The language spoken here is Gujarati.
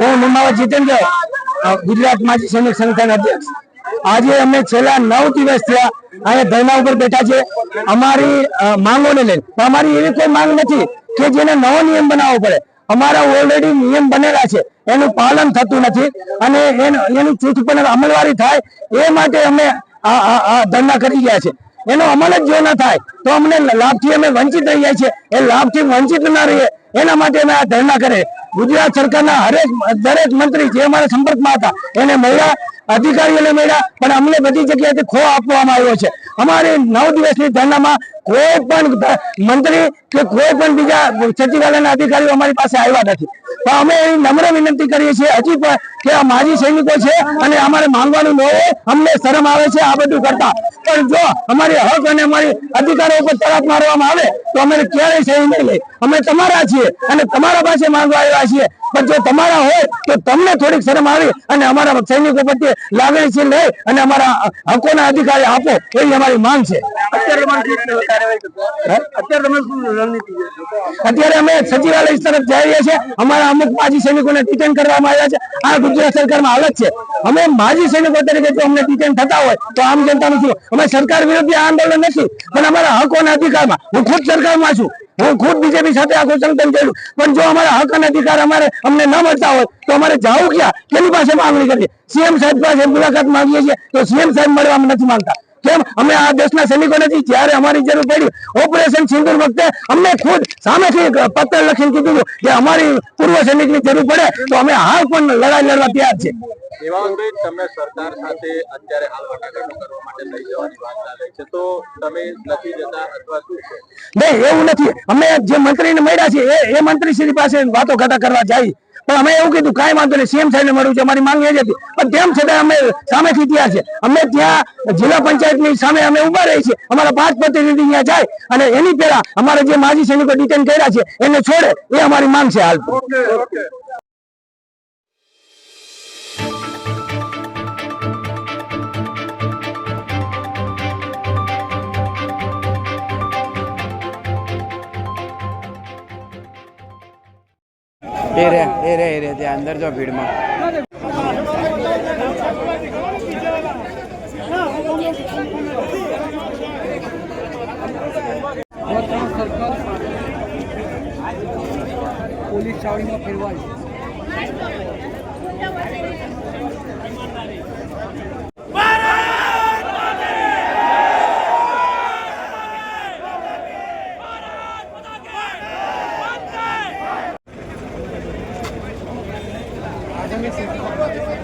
હું મુન્નાવા જીતેન્દ્ર ગુજરાત માજી સૈનિક સંગઠન અધ્યક્ષ. આજે અમે છેલ્લા નવ દિવસ થયા અહીંયા ધરણા ઉપર બેઠા છે અમારી માંગોને લઈને. અમારી એવી કોઈ માંગ નથી કે જેને નવો નિયમ બનાવવો પડે. અમારા ઓલરેડી નિયમ બનેલા છે. એનું પાલન થતું નથી અને એનું ચૂંટણી પણ અમલવારી થાય એ માટે અમે ધરણા કરી ગયા છે એનો અમલ જ જો ના થાય, તો અમને લાભથી અમે વંચિત રહી જાય છે એ લાભથી વંચિત ના રહીએ. એના માટે અમે આ ધરણા કરે ગુજરાત સરકારના હરેક દરેક મંત્રી જે અમારા સંપર્કમાં હતા, એને મળ્યા, અધિકારીઓને મળ્યા, પણ અમને બધી જગ્યાએથી ખો આપવામાં આવ્યો છે. અમારે નવ દિવસની ધરણામાં કોઈ પણ મંત્રી કે કોઈ પણ બીજા સચિવાલયના અધિકારીઓ અમારી પાસે આવ્યા નથી. તો અમે એની નમ્ર વિનંતી કરીએ છીએ, હજી પણ કે આ માજી સૈનિકો છે અને અમારે માંગવાનું ન હોય, અમને શરમ આવે છે આ બધું કરતા. પણ જો અમારી હક અને અમારી અધિકારો ઉપર તરાપ મારવામાં આવે, તો અમે ક્યારેય સહી નહીં લઈ. અમે તમારા છીએ અને તમારા પાસે માંગવા આવ્યા છીએ. પણ જો તમારા હોય તો તમને થોડીક શરમ આવી અને અમારા સૈનિકો પ્રત્યે લાગણીશીલ લઈ અને અમારા હકોના અધિકારી આપો એવી અમારી માંગ છે. અત્યારે અમે સચિવાલય તરફ જઈ રહ્યા છે અમારા અમુક માજી સૈનિકોને ડિટેન કરવામાં આવ્યા છે. આ ગુજરાત સરકારમાં હાલત છે. અમે માજી સૈનિકો તરીકે જો અમને ડિટેન થતા હોય તો આમ જનતાનું શું? અમે સરકાર વિરુદ્ધ આંદોલન નથી. પણ અમારા હકોના અધિકારમાં હું ખુદ સરકારમાં છું. હું ખુદ બીજેપી સાથે આખું સંકલન કર્યું. પણ જો અમારા હક અને અધિકાર અમારે અમને ન મળતા હોય, તો અમારે જવું ક્યાં? કેની પાસે માંગણી કરીએ સીએમ સાહેબ પાસે મુલાકાત માંગીએ છીએ, તો સીએમ સાહેબ મળવા નથી માંગતા. કેમ? અમે આ દેશના સૈનિકો નથી. જ્યારે અમારી જરૂર પડી ઓપરેશન સિંદુર વખતે અમને ખુદ સામેથી પત્ર લખીને કીધું હતું કે અમારી પૂર્વ સૈનિકની જરૂર પડે તો અમે હાલ પણ લડાઈ લડવા તૈયાર છે દેવાંગભાઈ તમે સરકાર સાથે અત્યારે હાલ વાટાઘાટો કરવા માટે લઈ જવાની વાત ચાલે છે. તો તમે નથી જતા અથવા શું છે? નહીં એવું નથી. અમે જે મંત્રીને મળ્યા છે એ એ મંત્રી શ્રી પાસે વાતો ઘાટા કરવા જાય. પણ અમે એવું કીધું, કાંઈ વાંધો નહીં સીએમ સાહેબ મળ્યું છે, અમારી માંગ એ જ હતી. પણ તેમ છતાં અમે સામેથી ત્યાં છે. અમે ત્યાં જિલ્લા પંચાયતની સામે અમે ઊભા રહી છીએ. અમારા પાંચ પ્રતિનિધિ ત્યાં જાય અને એની પહેલા અમારા જે માજી સૈનિકો ડિટેન કર્યા છે, એને છોડે, એ અમારી માંગ છે હાલ. એ રે એ ત્યાં અંદર જો ભીડમાં. પોલીસ ચાવડીમાં ફેરવાય. Gracias.